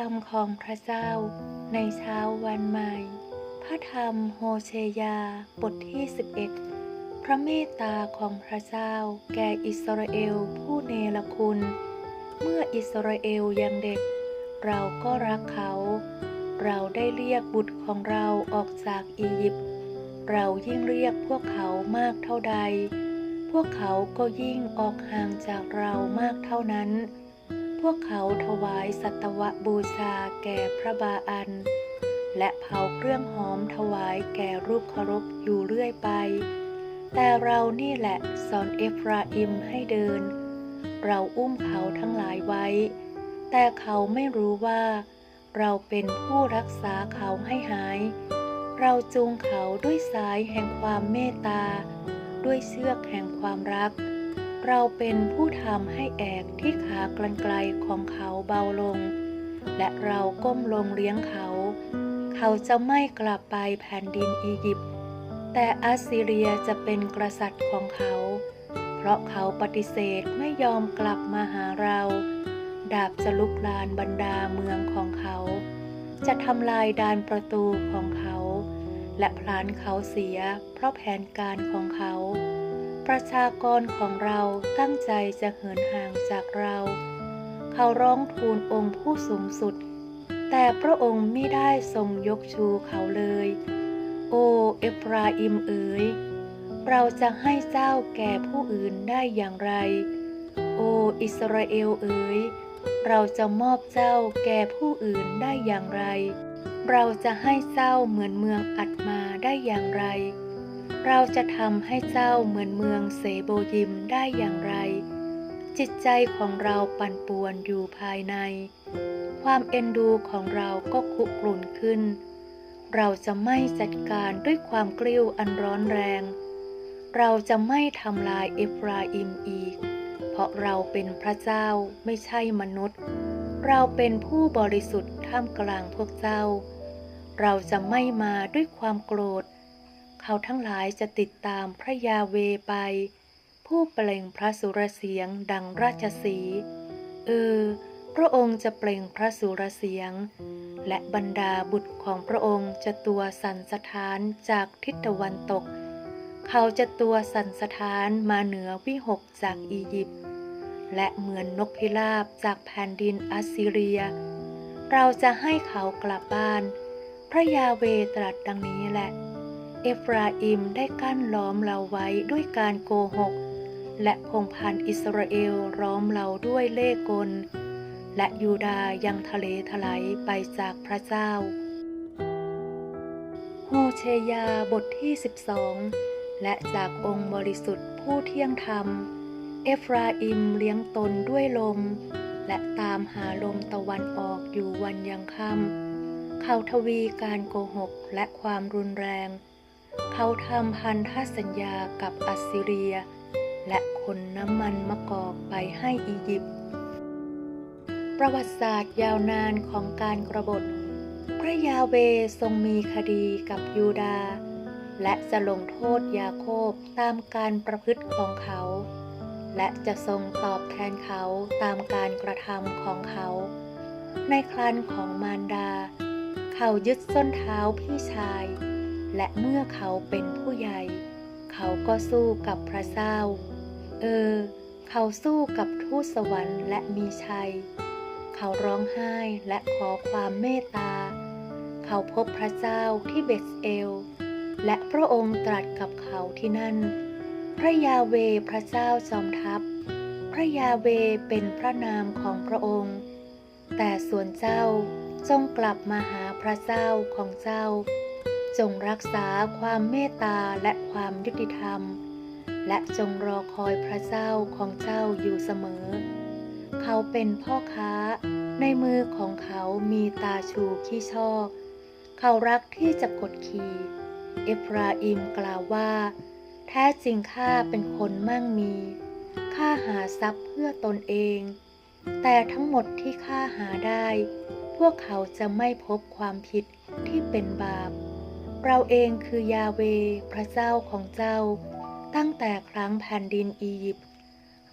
รมของพระเจ้า ในเช้าวันใหม่ พระธรรมโฮเชยาบทที่ 11 พระเมตตาของพระเจ้า แก่อิสราเอลผู้เนรคุณ เมื่ออิสราเอลยังเด็ก เราก็รักเขา เราได้เรียกบุตรของเราออกจากอียิปต์ เรายิ่งเรียกพวกเขามากเท่าใด พวกเขาก็ยิ่งออกห่างจากเรามากเท่านั้น พวกเขาถวายสัตวบูชาแก่พระบาอัน และเผาเครื่องหอมถวายแก่รูปเคารพอยู่เรื่อยไป แต่เรานี่แหละสอนเอฟราอิมให้เดิน เราอุ้มเขาทั้งหลายไว้ แต่เขาไม่รู้ว่า เราเป็นผู้รักษาเขาให้หาย เราจูงเขาด้วยสายแห่งความเมตตา ด้วยเชือกแห่งความรัก เราเป็นผู้ทำให้แอกที่ขากรรไกลของเขาเบาลง และเราก้มลงเลี้ยงเขา เขาจะไม่กลับไปแผ่นดินอียิปต์แต่อัสซีเรียจะเป็นกษัตริย์ของเขา เพราะเขาปฏิเสธไม่ยอมกลับมาหาเรา ดาบจะลุกลานบรรดาเมืองของเขา จะทำลายดานประตูของเขา และพลานเขาเสียเพราะแผนการของเขา ประชากรของเราตั้งใจจะเหินห่างจากเรา เขาร้องทูลองค์ผู้สูงสุด แต่พระองค์ไม่ได้ทรงยกชูเขาเลย โอเอฟราอิมเอ๋ยเราจะให้เจ้าแก่ผู้อื่นได้อย่างไร โออิสราเอลเอ๋ยเราจะมอบเจ้าแก่ผู้อื่นได้อย่างไร เราจะให้เจ้าเหมือนเมืองอัดมาได้อย่างไร เราจะทำให้เจ้าเหมือนเมืองเสโบยิมได้อย่างไร จิตใจของเราปั่นป่วนอยู่ภายใน ความเอ็นดูของเราก็คุกรุ่นขึ้น เราจะไม่จัดการด้วยความกลิ้วอันร้อนแรง เราจะไม่ทำลายเอฟราอิมอีก เพราะเราเป็นพระเจ้าไม่ใช่มนุษย์ เราเป็นผู้บริสุทธิ์ท่ามกลางพวกเจ้า เราจะไม่มาด้วยความโกรธเเขาทั้งหลายจะติดตามพระยาเวไป ผู้เปล่งพระสุรเสียงดังราชสี เออ พระองค์จะเปล่งพระสุรเสียง และบรรดาบุตรของพระองค์จะตัวสันสถานจากทิศตะวันตก เขาจะตัวสันสถานมาเหนือวิหกจากอียิปต์และเหมือนนกพิราบจากแผ่นดินอัสซีเรีย เราจะให้เขากลับบ้าน พระยาเวตรัสดังนี้แหละ เอฟราอิมได้กั้นล้อมเราไว้ด้วยการโกหก และพงพันอิสราเอลล้อมเราด้วยเล่กล และยูดายังทะเลถลายไปจากพระเจ้า โฮเชยาบทที่ 12 และจากองค์บริสุทธิ์ผู้เที่ยงธรรม เอฟราอิมเลี้ยงตนด้วยลม และตามหาลมตะวันออกอยู่วันยังค่ำเขาทวีการโกหกและความรุนแรง เขาทำพันธสัญญากับอัสซีเรีย และขนน้ำมันมะกอกไปให้อียิปต์ ประวัติศาสตร์ยาวนานของการกรบฏ พระยาเวทรงมีคดีกับยูดา และจะลงโทษยาโคบตามการประพฤติของเขา และจะทรงตอบแทนเขาตามการกระทำของเขา ในครันของมารดา เขายึดส้นเท้าพี่ชาย และเมื่อเขาเป็นผู้ใหญ่ เขาก็สู้กับพระเจ้า เออ เขาสู้กับทูตสวรรค์และมีชัย เขาร้องไห้และขอความเมตตา เขาพบพระเจ้าที่เบสเอล และพระองค์ตรัสกับเขาที่นั่น พระยาเวพระเจ้าจอมทัพ พระยาเวเป็นพระนามของพระองค์ แต่ส่วนเจ้าจงกลับมาหาพระเจ้าของเจ้า จงรักษาความเมตตาและความยุติธรรม และจงรอคอยพระเจ้าของเจ้าอยู่เสมอ เขาเป็นพ่อค้า ในมือของเขามีตาชูขี้ชอเขารักที่จะกดขี่เอฟราอิมกล่าวว่า แท้จริงข้าเป็นคนมั่งมีข้าหาทรัพย์เพื่อตนเอง แต่ทั้งหมดที่ข้าหาได้ พวกเขาจะไม่พบความผิดที่เป็นบาป เราเองคือยาเว พระเจ้าของเจ้า ตั้งแต่ครั้งแผ่นดินอียิปต์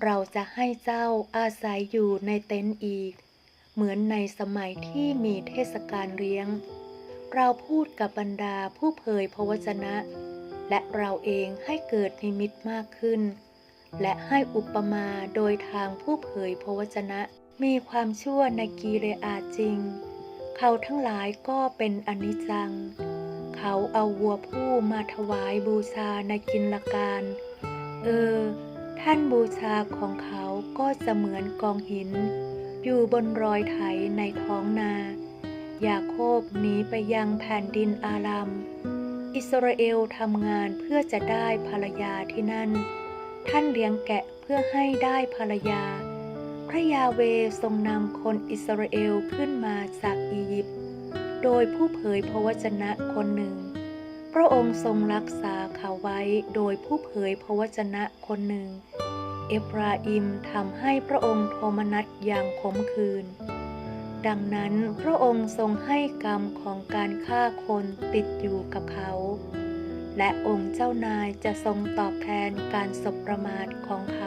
เราจะให้เจ้าอาศัยอยู่ในเต็นท์อีก เหมือนในสมัยที่มีเทศกาลเลี้ยง เราพูดกับบรรดาผู้เผยพระวจนะ และเราเองให้เกิดนิมิตมากขึ้น และให้อุปมาโดยทางผู้เผยพระวจนะ มีความชั่วในกีเรอาจริง เขาทั้งหลายก็เป็นอนิจจัง เขาเอาวัวผู้มาถวายบูชาในกินลการ เออ ท่านบูชาของเขาก็เหมือนกองหิน อยู่บนรอยไถในท้องนา ยาโคบหนีไปยังแผ่นดินอารัม อิสราเอลทำงานเพื่อจะได้ภรรยาที่นั่น ท่านเลี้ยงแกะเพื่อให้ได้ภรรยา พระยาเวทรงนำคนอิสราเอลขึ้นมาจากอียิปต์ โดยผู้เผยพระวจนะคนหนึ่ง พระองค์ทรงรักษาเขาไว้โดยผู้เผยพระวจนะคนหนึ่ง เอฟราอิมทำให้พระองค์โทมนัสอย่างขมขื่นดังนั้นพระองค์ทรงให้กรรมของการฆ่าคนติดอยู่กับเขา และองค์เจ้านายจะทรงตอบแทนการสบประมาทของเขา